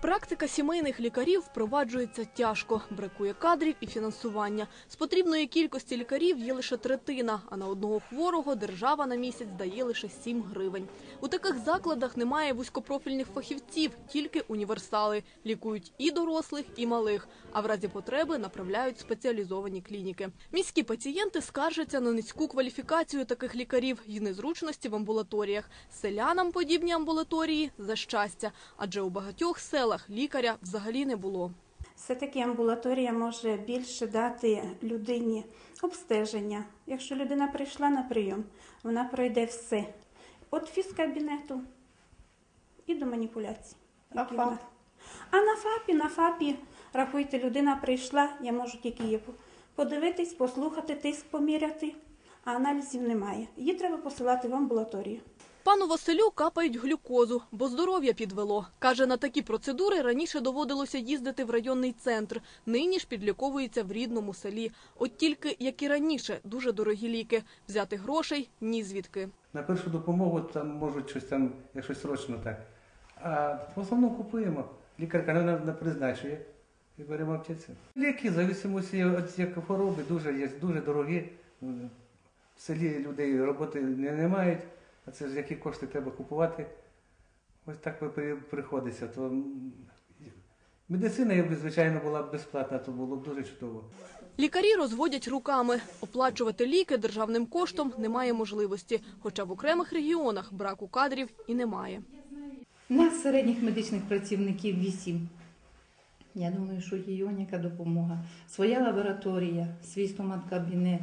Практика сімейних лікарів впроваджується тяжко. Бракує кадрів і фінансування. З потрібної кількості лікарів є лише третина, а на одного хворого держава на місяць дає лише 7 гривень. У таких закладах немає вузькопрофільних фахівців, тільки універсали. Лікують і дорослих, і малих, а в разі потреби направляють спеціалізовані клініки. Міські пацієнти скаржаться на низьку кваліфікацію таких лікарів і незручності в амбулаторіях. Селянам подібні амбулаторії за щастя, адже у багатьох селах лікаря взагалі не було. Все-таки амбулаторія може більше дати людині обстеження. Якщо людина прийшла на прийом, вона пройде все. Від фізкабінету і до маніпуляцій. А ФАП? А на ФАПі, на ФАПі, рахуйте, людина прийшла, я можу тільки її подивитись, послухати, тиск поміряти, а аналізів немає. Її треба посилати в амбулаторію. Пану Василю капають глюкозу, бо здоров'я підвело. Каже, на такі процедури раніше доводилося їздити в районний центр. Нині ж підліковується в рідному селі. От тільки, як і раніше, дуже дорогі ліки. Взяти грошей – ні звідки. На першу допомогу там можуть щось там, якщо срочно так. А в основному купуємо. Лікарка не, призначує і беремо аптеці. Ліки, зависимості від хвороби, дуже є дуже дорогі. В селі людей роботи не мають, а це ж які кошти треба купувати. Ось так би приходиться. То медицина, якби звичайно була б безплатна, то було б дуже чудово. Лікарі розводять руками. Оплачувати ліки державним коштом немає можливості, хоча в окремих регіонах браку кадрів і немає. У нас середніх медичних працівників вісім. Я думаю, що є яка допомога. Своя лабораторія, свій стомат-кабінет,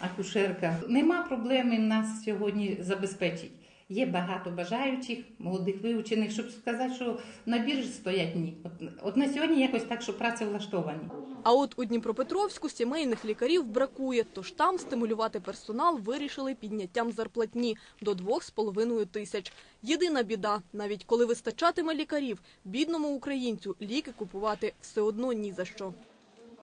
акушерка. Нема проблеми нас сьогодні забезпечить. Є багато бажаючих, молодих вивчених, щоб сказати, що на біржі стоять ні. От, на сьогодні якось так, що працевлаштовані. А от у Дніпропетровську сімейних лікарів бракує, тож там стимулювати персонал вирішили підняттям зарплатні до 2,5 тисяч. Єдина біда, навіть коли вистачатиме лікарів, бідному українцю ліки купувати все одно ні за що.